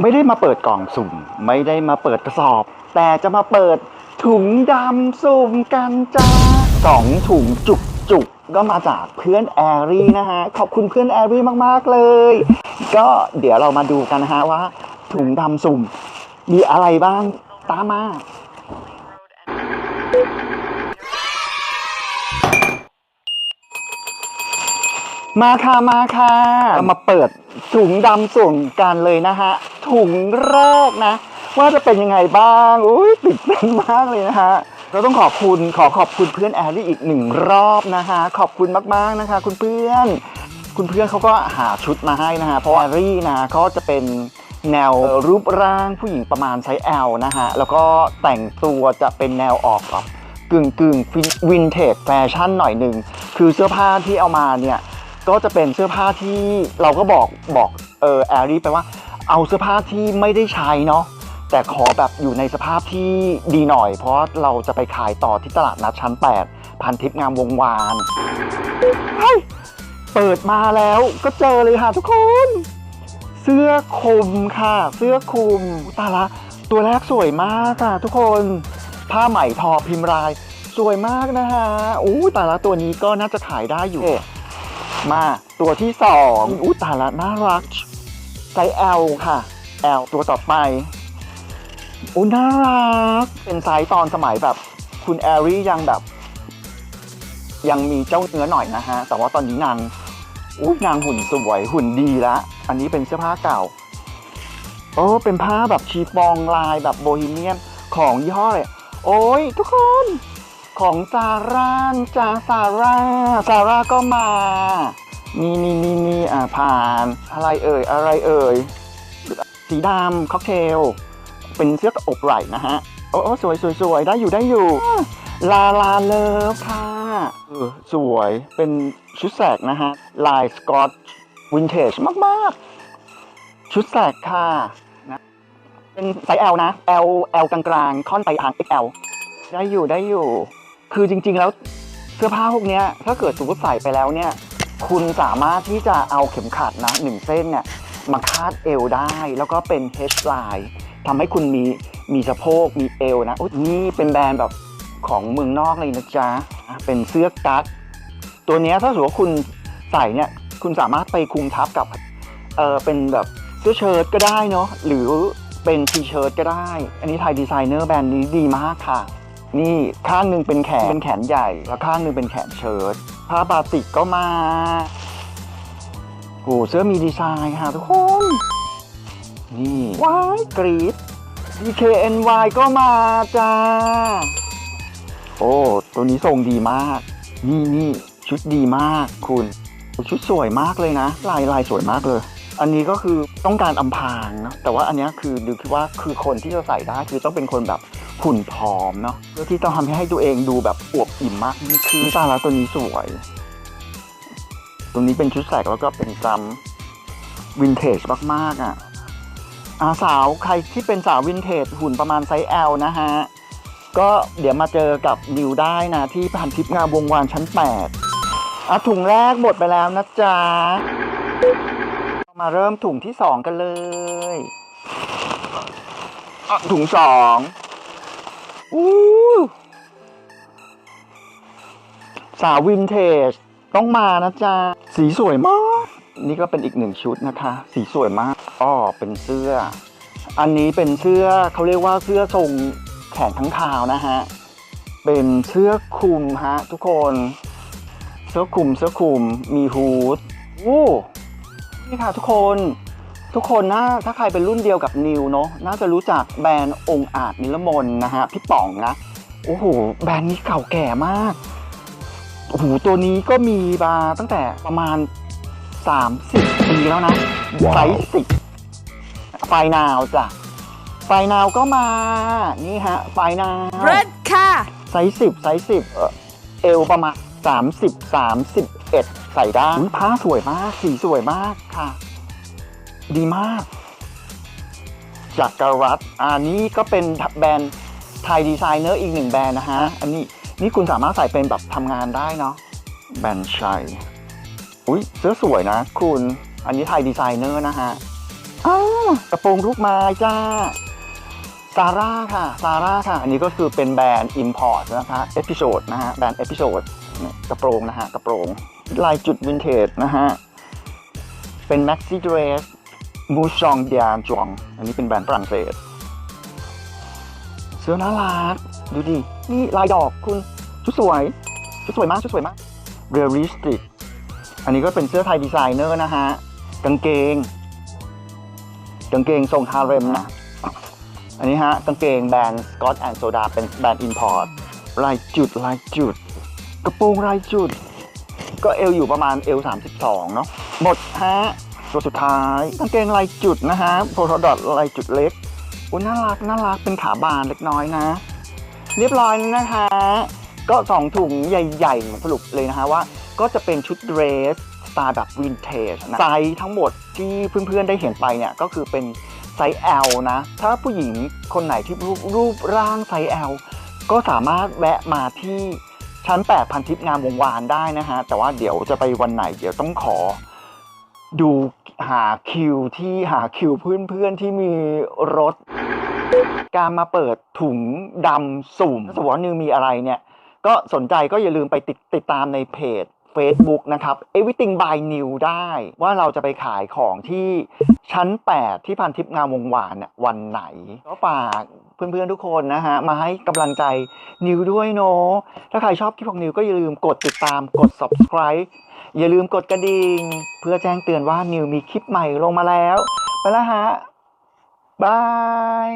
ไม่ได้มาเปิดกล่องสุ่ม ไม่ได้มาเปิดกระสอบ แต่จะมาเปิดถุงดำสุ่มกันจ้าสองถุงจุกจุกก็มาจากเพื่อนแอรี่นะฮะ ขอบคุณเพื่อนแอรี่มาก ๆ เลย ก็เดี๋ยวเรามาดูกันนะฮะว่า ถุงดำสุ่มมีอะไรบ้างตามมา มาค่ะมาค่ะเรามาเปิดถุงดำสุ่มกันเลยนะฮะ ถุงแรกนะ ว่าจะเป็นยังไงบ้างอุ้ยติดเต้นมากเลยนะฮะเราต้องขอบคุณขอขอบคุณเพื่อนแอลลี่อีกหนึ่งรอบนะฮะขอบคุณมากๆนะคะ คุณเพื่อน คุณเพื่อนเขาก็หาชุดมาให้นะฮะเพราะแอลลี่นะเขาจะเป็นแนวรูปร่างผู้หญิงประมาณไซส์ L นะฮะ แล้วก็แต่งตัวจะเป็นแนวออกแบบกึ่งกึ่งวินเทจแฟชั่นหน่อยหนึ่งคือเสื้อผ้าที่เอามาเนี่ย ก็จะเป็นเสื้อผ้าที่เราก็บอกบอกเออแอรี่ไปว่าเอาเสื้อผ้าที่ไม่ได้ใช้เนาะแต่ขอแบบอยู่ในสภาพที่ดีหน่อย เพราะเราจะไปขายต่อที่ตลาดนัดชั้น 8 พันทิพย์งามวงวานเฮ้ยเปิดมาแล้วก็เจอเลยค่ะทุกคน เสื้อคลุมค่ะ เสื้อคลุมตาละตัวแรกสวยมากค่ะทุกคน ผ้าไหมทอพิมพ์ลาย สวยมากนะฮะอู้ตาละตัวนี้ก็น่าจะขายได้อยู่ มาตัวที่สองอู้ตาละน่ารักไซส์ L ค่ะ L ตัวต่อไปอู้น่ารัก เป็นไซส์ตอนสมัยแบบ คุณแอรี่ยังแบบ ยังมีเจ้าเนื้อหน่อยนะฮะ แต่ว่าตอนนี้นางอู้นางหุ่นสวยหุ่นดีละอันนี้เป็นเสื้อผ้าเก่าโอ้เป็นผ้าแบบชีฟองลายแบบโบฮีเมียนของยี่ห้ออะไรโอ้ยทุกคน ของซาร่าจ้าซาร่าซาร่าก็มา นี่นี่นี่นี่อ่าผ่าน อะไรเอ่ย อะไรเอ่ย สีดำค็อกเทล เป็นเสื้ออกไหล่นะฮะ โอ้โอ้สวยสวยสวยได้อยู่ได้อยู่ ลาลาเลิฟค่ะเออสวย เป็นชุดแสกนะฮะ ลายสกอตวินเทจมากๆ ชุดแสกค่ะนะเป็นไซส์ L นะ L L กลางๆ ค่อนไปทาง XL ได้อยู่ได้อยู่ คือจริง ๆ แล้วเสื้อผ้าพวกเนี้ยถ้าเกิดสมมติใส่ไปแล้วเนี่ย คุณสามารถที่จะเอาเข็มขัดนะหนึ่งเส้นเนี่ยมาคาดเอวได้ แล้วก็เป็น H line ทำให้คุณมีมีสะโพกมีเอวนะอุ๊ยนี่เป็นแบรนด์แบบของเมืองนอกเลยนะจ๊ะเป็นเสื้อกั๊กตัวนี้ถ้าสมมติว่าคุณใส่เนี่ยคุณสามารถไปคุมทับกับเออเป็นแบบเสื้อเชิ้ตก็ได้เนาะหรือเป็นทีเชิ้ตก็ได้ อันนี้ไทยดีไซเนอร์แบรนด์นี้ดีมากค่ะ นี่ข้างหนึ่งเป็นแขนเป็นแขนใหญ่ แล้วข้างหนึ่งเป็นแขนเชิ้ตผ้าบาติกก็มาโหเสื้อมีดีไซน์ค่ะทุกคน นี่ว้ายกรีด DKNY ก็มาจ้า โอ้ ตัวนี้ทรงดีมาก นี่นี่ชุดดีมากคุณ ชุดสวยมากเลยนะ ลายลายสวยมากเลย อันนี้ก็คือต้องการอำพรางนะแต่ว่าอันนี้คือดูคิดว่าคือคนที่จะใส่ได้คือต้องเป็นคนแบบ หุ่นผอมเนาะเพื่อที่ต้องทำให้ตัวเองดูแบบอวบอิ่มมากยิ่งขึ้นตาละตัวนี้สวยตรงนี้เป็นชุดแสกแล้วก็เป็นจำวินเทจมากๆอะอาสาวใครที่เป็นสาววินเทจหุ่นประมาณไซส์ L นะฮะ ก็เดี๋ยวมาเจอกับนิวได้นะที่พันทิพย์งามวงวานชั้น 8อะถุงแรกหมดไปแล้วนะจ๊ะ มาเริ่มถุงที่สองกันเลยอะถุงสอง อู้สาววินเทจ ต้องมานะจ๊ะ สีสวยมาก นี่ก็เป็นอีกหนึ่งชุดนะคะ สีสวยมากอ้อเป็นเสื้อ อันนี้เป็นเสื้อเขาเรียกว่าเสื้อทรงแขนทั้งเท้านะฮะ เป็นเสื้อคลุมฮะทุกคน เสื้อคลุมเสื้อคลุมมีฮูดโอ้นี่ค่ะทุกคน ทุกคนนะถ้าใครเป็นรุ่นเดียวกับนิวเนาะน่าจะรู้จักแบรนด์องค์อาจนิรมนนะฮะพี่ป๋องนะโอ้โหแบรนด์นี้เก่าแก่มากโอ้โหตัวนี้ก็มีมาตั้งแต่ประมาณ 30 ปีแล้วนะไซส์สิบไฟนาวจ้ะไฟนาวก็มานี่ฮะไฟนาวเรดค่ะไซส์สิบไซส์สิบเอ่อเอวประมาณสามสิบสามสิบเอ็ดใส่ได้อุ๊ยผ้าสวยมากสีสวยมากค่ะ ดีมาก จากกรัตอันนี้ก็เป็นแบรนด์ไทยดีไซเนอร์อีกหนึ่งแบรนด์นะฮะ อันนี้นี่คุณสามารถใส่เป็นแบบทำงานได้เนาะแบรนด์ชัยอุ้ยเสื้อสวยนะคุณ อันนี้ไทยดีไซเนอร์นะฮะอ้ากระโปรงลูกไม้จ้าซาร่าค่ะซาร่าค่ะ อันนี้ก็คือเป็นแบรนด์ Import นะคะเอพิโซดนะฮะ แบรนด์เอพิโซดกระโปรงนะฮะ กระโปรง ลายจุดวินเทจนะฮะ เป็น Maxi Dress มูชองเดียจวง อันนี้เป็นแบรนด์ฝรั่งเศส เสื้อน่ารัก ดูดิ นี่ลายดอกคุณ ชุดสวย ชุดสวยมาก ชุดสวยมาก Realistic อันนี้ก็เป็นเสื้อไทยดีไซเนอร์นะฮะ กางเกง กางเกงทรงฮาเร็มนะ อันนี้ฮะ กางเกงแบรนด์ Scott and Soda เป็นแบรนด์ Import ลายจุด ลายจุด กระโปรงลายจุด ก็เอวอยู่ประมาณเอว32เนาะ หมดฮะ ตัวสุดท้ายกางเกงลายจุดนะฮะโพลดอทลายจุดเล็กอุ้ยน่ารักน่ารักเป็นขาบานเล็กน้อยนะ เรียบร้อยนะคะ ก็สองถุงใหญ่ๆสรุปเลยนะฮะว่า ก็จะเป็นชุดเดรสสไตล์แบบวินเทจนะไซส์ทั้งหมดที่เพื่อนๆได้เห็นไปเนี่ยก็คือเป็นไซส์ L นะ ถ้าผู้หญิงคนไหนที่รูปรูปร่างไซส์ L ก็สามารถแวะมาที่ชั้น 8 พันทิพย์งามวงวานได้นะฮะ แต่ว่าเดี๋ยวจะไปวันไหน เดี๋ยวต้องขอดู หาคิวที่หาคิวเพื่อนๆที่มีรถ การมาเปิดถุงดำสุ่มสวนิวมีอะไรเนี่ย ก็สนใจก็อย่าลืมไปติดติดตามในเพจ Facebook นะครับ Everything by New ได้ว่าเราจะไปขายของที่ชั้น 8 ที่พันทิพย์งามวงวานเนี่ยวันไหน ก็ฝากเพื่อนๆทุกคนนะฮะ มาให้กำลังใจนิวด้วยเนาะถ้าใครชอบคลิปของนิวก็อย่าลืมกดติดตามกด subscribe อย่าลืมกดกระดิ่งเพื่อแจ้งเตือนว่านิวมีคลิปใหม่ลงมาแล้ว ไปแล้วฮะ บาย